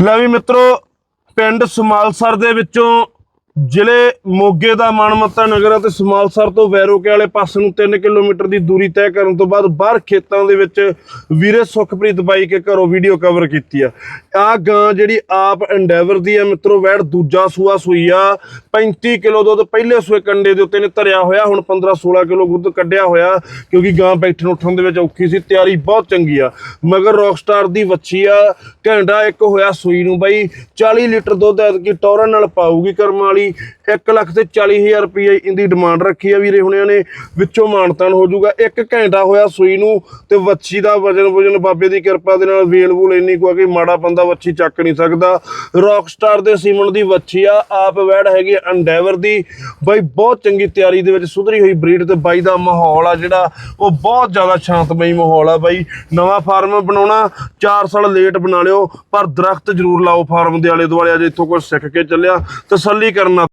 ਲੈ ਵੀ ਮਿੱਤਰੋ ਪਿੰਡ ਸਮਾਲਸਰ ਦੇ ਵਿੱਚੋਂ ਜ਼ਿਲ੍ਹੇ ਮੋਗੇ ਦਾ ਮਨਮੱਤਾ ਨਗਰ ਅਤੇ ਸਮਾਲਸਰ ਤੋਂ ਵੈਰੋਕੇ ਵਾਲੇ ਪਾਸੇ ਨੂੰ 3 ਕਿਲੋਮੀਟਰ ਦੀ ਦੂਰੀ ਤੈਅ ਕਰਨ ਤੋਂ ਬਾਅਦ ਬਾਹਰ ਖੇਤਾਂ ਦੇ ਵਿੱਚ ਵੀਰੇ ਸੁਖਪ੍ਰੀਤ ਬਾਈ ਕੇ ਘਰੋਂ ਵੀਡੀਓ ਕਵਰ ਕੀਤੀ ਆ। ਆ ਗਾਂ ਜਿਹੜੀ ਆਪ ਐਂਡੇਵਰ ਦੀ ਆ ਮਿੱਤਰੋ, ਵੈੜ ਦੂਜਾ ਸੂਆ ਸੂਈ ਆ। 35 ਕਿਲੋ ਦੁੱਧ ਪਹਿਲੇ ਸੂਏ ਕੰਡੇ ਦੇ ਉੱਤੇ ਨੇ ਧਰਿਆ ਹੋਇਆ, ਹੁਣ 15 16 ਕਿਲੋ ਦੁੱਧ ਕੱਢਿਆ ਹੋਇਆ, ਕਿਉਂਕਿ ਗਾਂ ਬੈਠਣ ਉੱਠਣ ਦੇ ਵਿੱਚ ਔਖੀ ਸੀ, ਤਿਆਰੀ ਬਹੁਤ ਚੰਗੀ ਆ। ਮਗਰ ਰੌਕਸਟਾਰ ਦੀ ਵੱਛੀ ਆ, ਘੰਟਾ ਇੱਕ ਹੋਇਆ ਸੂਈ ਨੂੰ ਬਾਈ 40 ਲੀਟਰ ਦੁੱਧ ਐਤਕੀ ਟੌਰਨ ਨਾਲ ਪਾਊਗੀ ਕਰਮ ਵਾਲੀ। 1 ਲੱਖ ਤੇ 40000 ਰੁਪਏ ਇਹਦੀ ਡਿਮਾਂਡ ਰੱਖੀ ਆ ਵੀਰੇ, ਹੁਣਿਆਂ ਨੇ ਵਿੱਚੋਂ ਮਾਨਤਾਨ ਹੋ ਜਾਊਗਾ। ਇੱਕ ਘੰਟਾ ਹੋਇਆ ਸੂਈ ਨੂੰ ਤੇ ਵੱਛੀ ਦਾ ਵਜਨ ਵਜਨ ਬਾਬੇ ਦੀ ਕਿਰਪਾ ਦੇ ਨਾਲ ਵੇਲ ਵੂਲ ਇੰਨੀ ਕੁ ਕਿ ਮਾੜਾ ਬੰਦਾ ਵੱਛੀ ਚੱਕ ਨਹੀਂ ਸਕਦਾ। ਰੌਕਸਟਾਰ ਦੇ ਸੀਮਨ ਦੀ ਵੱਛੀ ਆ, ਆਪ ਵੈੜ ਹੈਗੀ ਅੰਡੈਵਰ ਦੀ। ਬਾਈ, ਬਹੁਤ ਚੰਗੀ ਤਿਆਰੀ ਦੇ ਵਿੱਚ ਸੁਧਰੀ ਹੋਈ ਬਰੀਡ ਤੇ ਬਾਈ ਦਾ ਮਾਹੌਲ ਆ ਜਿਹੜਾ, ਉਹ ਬਹੁਤ ਜ਼ਿਆਦਾ ਸ਼ਾਂਤਮਈ ਮਾਹੌਲ ਆ ਬਾਈ। ਨਵਾਂ ਫਾਰਮ ਬਣਾਉਣਾ 4 ਸਾਲ ਲੇਟ ਬਣਾ ਲਿਓ, ਪਰ ਦਰਖਤ ਜ਼ਰੂਰ ਲਾਓ ਫਾਰਮ ਦੇ ਆਲੇ ਦੁਆਲੇ ਅਜੇ ਇੱਥੋਂ ਕੁਝ ਸਿੱਖ ਕੇ ਚੱਲਿਆ। ਤਸੱਲੀ ਕਰਨ